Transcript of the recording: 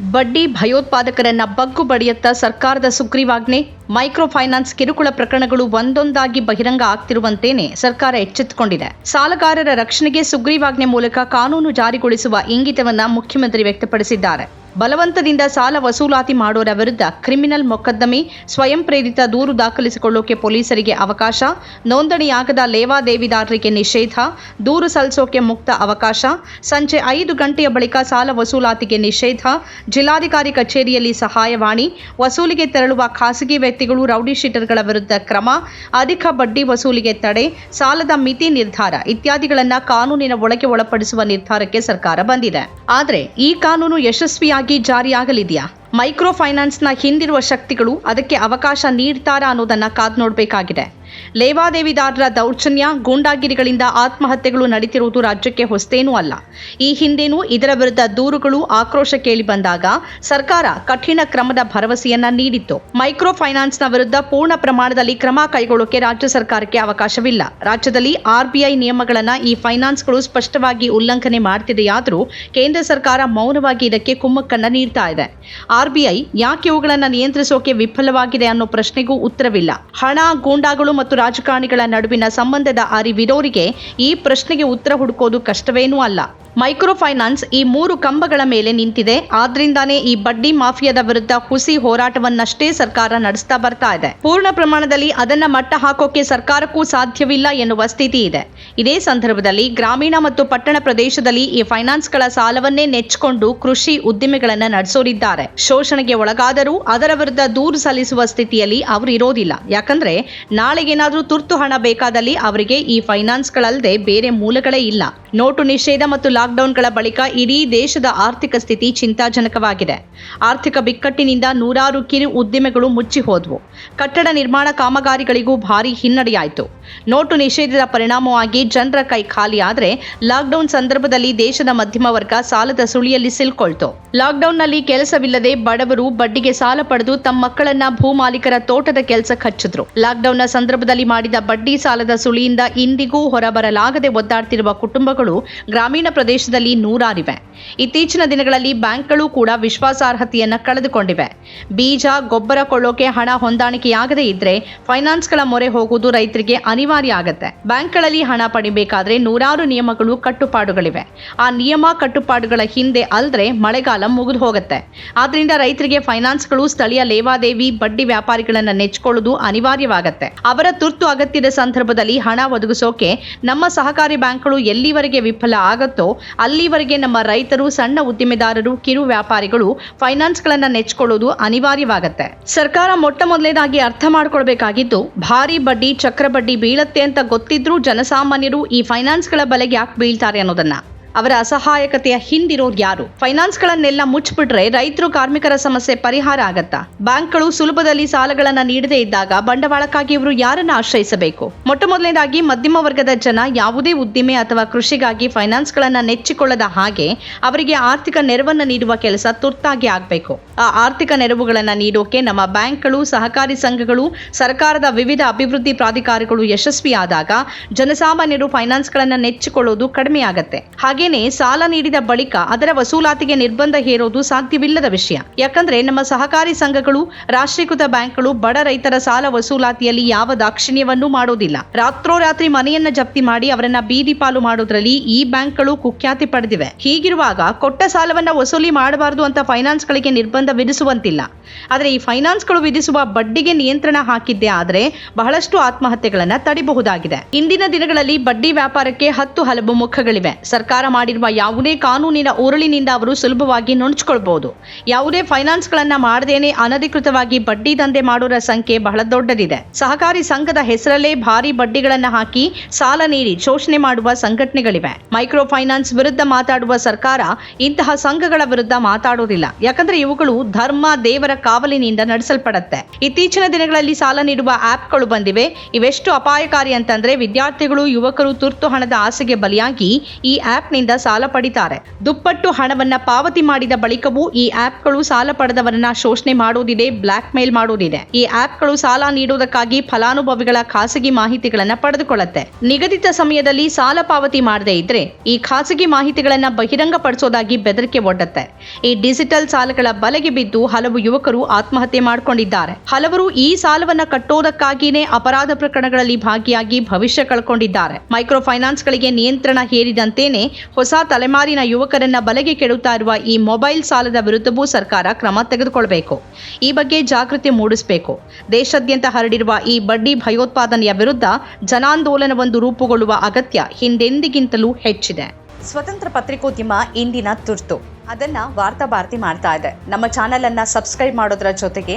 ಬಡ್ಡಿ ಭಯೋತ್ಪಾದಕರನ್ನ ಬಗ್ಗು ಬಡಿಯತ್ತ ಸರ್ಕಾರದ ಸುಗ್ರೀವಾಜ್ಞೆ. ಮೈಕ್ರೋ ಫೈನಾನ್ಸ್ ಕಿರುಕುಳ ಪ್ರಕರಣಗಳು ಒಂದೊಂದಾಗಿ ಬಹಿರಂಗ ಆಗ್ತಿರುವಂತೇನೆ ಸರ್ಕಾರ ಎಚ್ಚೆತ್ತುಕೊಂಡಿದೆ. ಸಾಲಗಾರರ ರಕ್ಷಣೆಗೆ ಸುಗ್ರೀವಾಜ್ಞೆ ಮೂಲಕ ಕಾನೂನು ಜಾರಿಗೊಳಿಸುವ ಇಂಗಿತವನ್ನ ಮುಖ್ಯಮಂತ್ರಿ ವ್ಯಕ್ತಪಡಿಸಿದ್ದಾರೆ. ಬಲವಂತದಿಂದ ಸಾಲ ವಸೂಲಾತಿ ಮಾಡೋರ ವಿರುದ್ಧ ಕ್ರಿಮಿನಲ್ ಮೊಕದ್ದಮೆ, ಸ್ವಯಂ ಪ್ರೇರಿತ ದೂರು ದಾಖಲಿಸಿಕೊಳ್ಳೋಕೆ ಪೊಲೀಸರಿಗೆ ಅವಕಾಶ, ನೋಂದಣಿಯಾಗದ ಲೇವಾದೇವಿದಾರರಿಗೆ ನಿಷೇಧ, ದೂರು ಸಲ್ಲಿಸೋಕೆ ಮುಕ್ತ ಅವಕಾಶ, ಸಂಜೆ ಐದು ಗಂಟೆಯ ಬಳಿಕ ಸಾಲ ವಸೂಲಾತಿಗೆ ನಿಷೇಧ, ಜಿಲ್ಲಾಧಿಕಾರಿ ಕಚೇರಿಯಲ್ಲಿ ಸಹಾಯವಾಣಿ, ವಸೂಲಿಗೆ ತೆರಳುವ ಖಾಸಗಿ ವ್ಯಕ್ತಿಗಳು ರೌಡಿ ಶೀಟರ್ಗಳ ವಿರುದ್ಧ ಕ್ರಮ, ಅಧಿಕ ಬಡ್ಡಿ ವಸೂಲಿಗೆ ತಡೆ, ಸಾಲದ ಮಿತಿ ನಿರ್ಧಾರ ಇತ್ಯಾದಿಗಳನ್ನು ಕಾನೂನಿನ ಒಳಗೆ ಒಳಪಡಿಸುವ ನಿರ್ಧಾರಕ್ಕೆ ಸರ್ಕಾರ ಬಂದಿದೆ. ಆದರೆ ಈ ಕಾನೂನು ಯಶಸ್ವಿಯಾಗಿ ಜಾರಿಯಾಗಲಿದೆಯಾ? ಮೈಕ್ರೋ ಫೈನಾನ್ಸ್ನ ಹಿಂದಿರುವ ಶಕ್ತಿಗಳು ಅದಕ್ಕೆ ಅವಕಾಶ ನೀಡ್ತಾರಾ ಅನ್ನೋದನ್ನ ಕಾದ್ ನೋಡಬೇಕಾಗಿದೆ. ಲೇವಾದೇವಿದಾರರ ದೌರ್ಜನ್ಯ, ಗೂಂಡಾಗಿರಿಗಳಿಂದ ಆತ್ಮಹತ್ಯೆಗಳು ನಡೀತಿರುವುದು ರಾಜ್ಯಕ್ಕೆ ಹೊಸತೇನೂ ಅಲ್ಲ. ಈ ಹಿಂದೆನೂ ಇದರ ವಿರುದ್ಧ ದೂರುಗಳು, ಆಕ್ರೋಶ ಕೇಳಿ ಬಂದಾಗ ಸರ್ಕಾರ ಕಠಿಣ ಕ್ರಮದ ಭರವಸೆಯನ್ನ ನೀಡಿತ್ತು. ಮೈಕ್ರೋ ಫೈನಾನ್ಸ್ನ ವಿರುದ್ಧ ಪೂರ್ಣ ಪ್ರಮಾಣದಲ್ಲಿ ಕ್ರಮ ಕೈಗೊಳ್ಳೋಕೆ ರಾಜ್ಯ ಸರ್ಕಾರಕ್ಕೆ ಅವಕಾಶವಿಲ್ಲ. ರಾಜ್ಯದಲ್ಲಿ ಆರ್ಬಿಐ ನಿಯಮಗಳನ್ನ ಈ ಫೈನಾನ್ಸ್ಗಳು ಸ್ಪಷ್ಟವಾಗಿ ಉಲ್ಲಂಘನೆ ಮಾಡ್ತಿದೆಯಾದರೂ ಕೇಂದ್ರ ಸರ್ಕಾರ ಮೌನವಾಗಿ ಇದಕ್ಕೆ ಕುಮ್ಮಕ್ಕನ್ನ ನೀಡ್ತಾ ಇದೆ. ಆರ್ಬಿಐ ಯಾಕೆ ಇವುಗಳನ್ನು ನಿಯಂತ್ರಿಸೋಕೆ ವಿಫಲವಾಗಿದೆ ಅನ್ನೋ ಪ್ರಶ್ನೆಗೂ ಉತ್ತರವಿಲ್ಲ. ಹಣ, ಗೂಂಡಾಗಳು ರಾಜಕಾರಣಿಗಳ ನಡುವಿನ ಸಂಬಂಧದ ಅರಿವಿರೋರಿಗೆ ಈ ಪ್ರಶ್ನೆಗೆ ಉತ್ತರ ಹುಡುಕೋದು ಕಷ್ಟವೇನೂ ಅಲ್ಲ. ಮೈಕ್ರೋ ಫೈನಾನ್ಸ್ ಈ ಮೂರು ಕಂಬಗಳ ಮೇಲೆ ನಿಂತಿದೆ. ಆದ್ರಿಂದಾನೇ ಈ ಬಡ್ಡಿ ಮಾಫಿಯಾದ ವಿರುದ್ಧ ಹುಸಿ ಹೋರಾಟವನ್ನಷ್ಟೇ ಸರ್ಕಾರ ನಡೆಸ್ತಾ ಬರ್ತಾ ಇದೆ. ಪೂರ್ಣ ಪ್ರಮಾಣದಲ್ಲಿ ಅದನ್ನ ಮಟ್ಟ ಹಾಕೋಕೆ ಸರ್ಕಾರಕ್ಕೂ ಸಾಧ್ಯವಿಲ್ಲ ಎನ್ನುವ ಸ್ಥಿತಿ ಇದೆ. ಇದೇ ಸಂದರ್ಭದಲ್ಲಿ ಗ್ರಾಮೀಣ ಮತ್ತು ಪಟ್ಟಣ ಪ್ರದೇಶದಲ್ಲಿ ಈ ಫೈನಾನ್ಸ್ಗಳ ಸಾಲವನ್ನೇ ನೆಚ್ಚಿಕೊಂಡು ಕೃಷಿ ಉದ್ದಿಮೆಗಳನ್ನ ನಡೆಸೋರಿದ್ದಾರೆ. ಶೋಷಣೆಗೆ ಒಳಗಾದರೂ ಅದರ ವಿರುದ್ಧ ದೂರು ಸಲ್ಲಿಸುವ ಸ್ಥಿತಿಯಲ್ಲಿ ಅವರು ಇರೋದಿಲ್ಲ. ಯಾಕಂದ್ರೆ ನಾಳೆಗೇನಾದ್ರೂ ತುರ್ತು ಹಣ ಬೇಕಾದಲ್ಲಿ ಅವರಿಗೆ ಈ ಫೈನಾನ್ಸ್ಗಳಲ್ಲದೆ ಬೇರೆ ಮೂಲಗಳೇ ಇಲ್ಲ. ನೋಟು ನಿಷೇಧ ಮತ್ತು ಲಾಕ್ಡೌನ್ಗಳ ಬಳಿಕ ಇಡೀ ದೇಶದ ಆರ್ಥಿಕ ಸ್ಥಿತಿ ಚಿಂತಾಜನಕವಾಗಿದೆ. ಆರ್ಥಿಕ ಬಿಕ್ಕಟ್ಟಿನಿಂದ ನೂರಾರು ಕಿರು ಉದ್ದಿಮೆಗಳು ಮುಚ್ಚಿ ಹೋದವು ಕಟ್ಟಡ ನಿರ್ಮಾಣ ಕಾಮಗಾರಿಗಳಿಗೂ ಭಾರಿ ಹಿನ್ನಡೆಯಾಯಿತು. ನೋಟು ನಿಷೇಧದ ಪರಿಣಾಮವಾಗಿ ಜನರ ಕೈ ಖಾಲಿಯಾದರೆ ಲಾಕ್ಡೌನ್ ಸಂದರ್ಭದಲ್ಲಿ ದೇಶದ ಮಧ್ಯಮ ವರ್ಗ ಸಾಲದ ಸುಳಿಯಲ್ಲಿ ಸಿಲ್ಕೊಳ್ತು. ಲಾಕ್ಡೌನ್ನಲ್ಲಿ ಕೆಲಸವಿಲ್ಲದೆ ಬಡವರು ಬಡ್ಡಿಗೆ ಸಾಲ ಪಡೆದು ತಮ್ಮ ಮಕ್ಕಳನ್ನ ಭೂಮಾಲೀಕರ ತೋಟದ ಕೆಲಸಕ್ಕೆ ಹಚ್ಚಿದ್ರು ಲಾಕ್ಡೌನ್ನ ಸಂದರ್ಭದಲ್ಲಿ ಮಾಡಿದ ಬಡ್ಡಿ ಸಾಲದ ಸುಳಿಯಿಂದ ಇಂದಿಗೂ ಹೊರಬರಲಾಗದೆ ಒದ್ದಾಡ್ತಿರುವ ಕುಟುಂಬಗಳು ಗ್ರಾಮೀಣ ಪ್ರದೇಶದಲ್ಲಿ ನೂರಾರಿವೆ. ಇತ್ತೀಚಿನ ದಿನಗಳಲ್ಲಿ ಬ್ಯಾಂಕ್ಗಳು ಕೂಡ ವಿಶ್ವಾಸಾರ್ಹತೆಯನ್ನ ಕಳೆದುಕೊಂಡಿವೆ. ಬೀಜ, ಗೊಬ್ಬರ ಕೊಳ್ಳೋಕೆ ಹಣ ಹೊಂದಾಣಿಕೆಯಾಗದೇ ಇದ್ರೆ ಫೈನಾನ್ಸ್ಗಳ ಮೊರೆ ಹೋಗುವುದು ರೈತರಿಗೆ ಅನಿವಾರ್ಯ ಆಗುತ್ತೆ. ಬ್ಯಾಂಕ್ಗಳಲ್ಲಿ ಹಣ ಪಡಿಬೇಕಾದ್ರೆ ನೂರಾರು ನಿಯಮಗಳು, ಕಟ್ಟುಪಾಡುಗಳಿವೆ. ಆ ನಿಯಮ, ಕಟ್ಟುಪಾಡುಗಳ ಹಿಂದೆ ಅಲ್ದ್ರೆ ಮಳೆಗಾಲ ಮುಗಿದು ಹೋಗುತ್ತೆ. ಆದ್ರಿಂದ ರೈತರಿಗೆ ಫೈನಾನ್ಸ್ಗಳು, ಸ್ಥಳೀಯ ಲೇವಾದೇವಿ, ಬಡ್ಡಿ ವ್ಯಾಪಾರಿಗಳನ್ನ ನೆಚ್ಚಿಕೊಳ್ಳುವುದು ಅನಿವಾರ್ಯವಾಗತ್ತೆ. ಅವರ ತುರ್ತು ಅಗತ್ಯದ ಸಂದರ್ಭದಲ್ಲಿ ಹಣ ಒದಗಿಸೋಕೆ ನಮ್ಮ ಸಹಕಾರಿ ಬ್ಯಾಂಕ್ಗಳು ಎಲ್ಲಿವರೆಗೆ ವಿಫಲ ಆಗತ್ತೋ ಅಲ್ಲಿವರೆಗೆ ನಮ್ಮ ರೈತರು, ಸಣ್ಣ ಉದ್ದಿಮೆದಾರರು, ಕಿರು ವ್ಯಾಪಾರಿಗಳು ಫೈನಾನ್ಸ್ಗಳನ್ನ ನೆಚ್ಕೊಳ್ಳೋದು ಅನಿವಾರ್ಯವಾಗತ್ತೆ. ಸರ್ಕಾರ ಮೊಟ್ಟ ಮೊದಲನೇದಾಗಿ ಅರ್ಥ ಮಾಡ್ಕೊಳ್ಬೇಕಾಗಿದ್ದು ಭಾರಿ ಬಡ್ಡಿ, ಚಕ್ರ ಬಡ್ಡಿ ಬೀಳತ್ತೆ ಅಂತ ಗೊತ್ತಿದ್ರೂ ಜನಸಾಮಾನ್ಯರು ಈ ಫೈನಾನ್ಸ್ಗಳ ಬಲೆಗೆ ಯಾಕೆ ಬೀಳ್ತಾರೆ ಅನ್ನೋದನ್ನ. ಅವರ ಅಸಹಾಯಕತೆಯ ಹಿಂದಿರೋರು ಯಾರು? ಫೈನಾನ್ಸ್ಗಳನ್ನೆಲ್ಲ ಮುಚ್ಚಿಬಿಟ್ರೆ ರೈತರು ಕಾರ್ಮಿಕರ ಸಮಸ್ಯೆ ಪರಿಹಾರ ಆಗತ್ತಾ? ಬ್ಯಾಂಕ್ಗಳು ಸುಲಭದಲ್ಲಿ ಸಾಲಗಳನ್ನ ನೀಡದೇ ಇದ್ದಾಗ ಬಂಡವಾಳಕ್ಕಾಗಿ ಇವರು ಯಾರನ್ನ ಆಶ್ರಯಿಸಬೇಕು? ಮೊಟ್ಟ ಮೊದಲನೇದಾಗಿ ಮಧ್ಯಮ ವರ್ಗದ ಜನ ಯಾವುದೇ ಉದ್ದಿಮೆ ಅಥವಾ ಕೃಷಿಗಾಗಿ ಫೈನಾನ್ಸ್ಗಳನ್ನ ನೆಚ್ಚಿಕೊಳ್ಳದ ಹಾಗೆ ಅವರಿಗೆ ಆರ್ಥಿಕ ನೆರವನ್ನ ನೀಡುವ ಕೆಲಸ ತುರ್ತಾಗಿ ಆಗಬೇಕು. ಆ ಆರ್ಥಿಕ ನೆರವುಗಳನ್ನ ನೀಡೋಕೆ ನಮ್ಮ ಬ್ಯಾಂಕ್ಗಳು, ಸಹಕಾರಿ ಸಂಘಗಳು, ಸರ್ಕಾರದ ವಿವಿಧ ಅಭಿವೃದ್ಧಿ ಪ್ರಾಧಿಕಾರಗಳು ಯಶಸ್ವಿಯಾದಾಗ ಜನಸಾಮಾನ್ಯರು ಫೈನಾನ್ಸ್ಗಳನ್ನ ನೆಚ್ಚಿಕೊಳ್ಳೋದು ಕಡಿಮೆಯಾಗತ್ತೆ ಹಾಗೇನೆ ಸಾಲ ನೀಡಿದ ಬಳಿಕ ಅದರ ವಸೂಲಾತಿಗೆ ನಿರ್ಬಂಧ ಹೇರೋದು ಸಾಧ್ಯವಿಲ್ಲದ ವಿಷಯ. ಯಾಕಂದ್ರೆ ನಮ್ಮ ಸಹಕಾರಿ ಸಂಘಗಳು, ರಾಷ್ಟ್ರೀಕೃತ ಬ್ಯಾಂಕ್ಗಳು ಬಡ ರೈತರ ಸಾಲ ವಸೂಲಾತಿಯಲ್ಲಿ ಯಾವ ದಾಕ್ಷಿಣ್ಯವನ್ನೂ ಮಾಡೋದಿಲ್ಲ. ರಾತ್ರೋರಾತ್ರಿ ಮನೆಯನ್ನ ಜಪ್ತಿ ಮಾಡಿ ಅವರನ್ನ ಬೀದಿ ಪಾಲು ಮಾಡೋದ್ರಲ್ಲಿ ಈ ಬ್ಯಾಂಕ್ಗಳು ಕುಖ್ಯಾತಿ ಪಡೆದಿವೆ. ಹೀಗಿರುವಾಗ ಕೊಟ್ಟ ಸಾಲವನ್ನ ವಸೂಲಿ ಮಾಡಬಾರದು ಅಂತ ಫೈನಾನ್ಸ್ಗಳಿಗೆ ನಿರ್ಬಂಧ ವಿಧಿಸುವಂತಿಲ್ಲ. ಆದರೆ ಈ ಫೈನಾನ್ಸ್ಗಳು ವಿಧಿಸುವ ಬಡ್ಡಿಗೆ ನಿಯಂತ್ರಣ ಹಾಕಿದ್ದೇ ಆದರೆ ಬಹಳಷ್ಟು ಆತ್ಮಹತ್ಯೆಗಳನ್ನ ತಡಿಬಹುದಾಗಿದೆ. ಇಂದಿನ ದಿನಗಳಲ್ಲಿ ಬಡ್ಡಿ ವ್ಯಾಪಾರಕ್ಕೆ ಹತ್ತು ಹಲವು ಮುಖಗಳಿವೆ. ಸರ್ಕಾರ ಮಾಡಿರುವ ಯಾವುದೇ ಕಾನೂನಿನ ಉರುಳಿನಿಂದ ಅವರು ಸುಲಭವಾಗಿ ನುಣುಚಿಕೊಳ್ಬಹುದು. ಯಾವುದೇ ಫೈನಾನ್ಸ್ಗಳನ್ನ ಮಾಡದೇನೆ ಅನಧಿಕೃತವಾಗಿ ಬಡ್ಡಿ ದಂಧೆ ಮಾಡುವ ಸಂಖ್ಯೆ ಬಹಳ ದೊಡ್ಡದಿದೆ. ಸಹಕಾರಿ ಸಂಘದ ಹೆಸರಲ್ಲೇ ಭಾರಿ ಬಡ್ಡಿಗಳನ್ನ ಹಾಕಿ ಸಾಲ ನೀಡಿ ಶೋಷಣೆ ಮಾಡುವ ಸಂಘಟನೆಗಳಿವೆ. ಮೈಕ್ರೋ ಫೈನಾನ್ಸ್ ವಿರುದ್ಧ ಮಾತಾಡುವ ಸರ್ಕಾರ ಇಂತಹ ಸಂಘಗಳ ವಿರುದ್ಧ ಮಾತಾಡೋದಿಲ್ಲ. ಯಾಕಂದ್ರೆ ಇವುಗಳು ಧರ್ಮ, ದೇವರ ಕಾವಲಿನಿಂದ ನಡೆಸಲ್ಪಡುತ್ತೆ. ಇತ್ತೀಚಿನ ದಿನಗಳಲ್ಲಿ ಸಾಲ ನೀಡುವ ಆಪ್ಗಳು ಬಂದಿವೆ. ಇವೆಷ್ಟು ಅಪಾಯಕಾರಿ ಅಂತಂದ್ರೆ ವಿದ್ಯಾರ್ಥಿಗಳು, ಯುವಕರು ತುರ್ತು ಹಣದ ಆಸೆಗೆ ಬಲಿಯಾಗಿ ಈ ಆಪ್ ಬ್ಯಾಂಕ್ನಿಂದ ಸಾಲ ಪಡಿತಾರೆ. ದುಪ್ಪಟ್ಟು ಹಣವನ್ನ ಪಾವತಿ ಮಾಡಿದ ಬಳಿಕವೂ ಈ ಆಪ್ಗಳು ಸಾಲ ಪಡೆದವರನ್ನ ಶೋಷಣೆ ಮಾಡೋದಿದೆ ಬ್ಲಾಕ್ ಮೇಲ್ ಮಾಡೋದಿದೆ. ಈ ಆಪ್ಗಳು ಸಾಲ ನೀಡುವುದಕ್ಕಾಗಿ ಫಲಾನುಭವಿಗಳ ಖಾಸಗಿ ಮಾಹಿತಿಗಳನ್ನ ಪಡೆದುಕೊಳ್ಳುತ್ತೆ. ನಿಗದಿತ ಸಮಯದಲ್ಲಿ ಸಾಲ ಪಾವತಿ ಮಾಡದೇ ಇದ್ರೆ ಈ ಖಾಸಗಿ ಮಾಹಿತಿಗಳನ್ನ ಬಹಿರಂಗಪಡಿಸೋದಾಗಿ ಬೆದರಿಕೆ ಒಡ್ಡತ್ತೆ. ಈ ಡಿಜಿಟಲ್ ಸಾಲಗಳ ಬಲೆಗೆ ಬಿದ್ದು ಹಲವು ಯುವಕರು ಆತ್ಮಹತ್ಯೆ ಮಾಡಿಕೊಂಡಿದ್ದಾರೆ. ಹಲವರು ಈ ಸಾಲವನ್ನ ಕಟ್ಟೋದಕ್ಕಾಗಿಯೇ ಅಪರಾಧ ಪ್ರಕರಣಗಳಲ್ಲಿ ಭಾಗಿಯಾಗಿ ಭವಿಷ್ಯ ಕಳ್ಕೊಂಡಿದ್ದಾರೆ. ಮೈಕ್ರೋ ಫೈನಾನ್ಸ್ಗಳಿಗೆ ನಿಯಂತ್ರಣ ಹೇರಿದಂತೇನೆ ಹೊಸ ತಲೆಮಾರಿನ ಯುವಕರನ್ನ ಬಲೆಗೆ ಕೆಡುತ್ತಾ ಇರುವ ಈ ಮೊಬೈಲ್ ಸಾಲದ ವಿರುದ್ಧವೂ ಸರ್ಕಾರ ಕ್ರಮ ತೆಗೆದುಕೊಳ್ಳಬೇಕು ಈ ಬಗ್ಗೆ ಜಾಗೃತಿ ಮೂಡಿಸಬೇಕು. ದೇಶಾದ್ಯಂತ ಹರಡಿರುವ ಈ ಬಡ್ಡಿ ಭಯೋತ್ಪಾದನೆಯ ವಿರುದ್ಧ ಜನಾಂದೋಲನವೊಂದು ರೂಪುಗೊಳ್ಳುವ ಅಗತ್ಯ ಹಿಂದೆಂದಿಗಿಂತಲೂ ಹೆಚ್ಚಿದೆ. ಸ್ವತಂತ್ರ ಪತ್ರಿಕೋದ್ಯಮ ಇಂದಿನ ತುರ್ತು. ಅದನ್ನ ವಾರ್ತಾ ಭಾರತಿ ಮಾಡ್ತಾ ಇದೆ. ನಮ್ಮ ಚಾನೆಲ್ ಅನ್ನ ಸಬ್ಸ್ಕ್ರೈಬ್ ಮಾಡೋದ್ರ ಜೊತೆಗೆ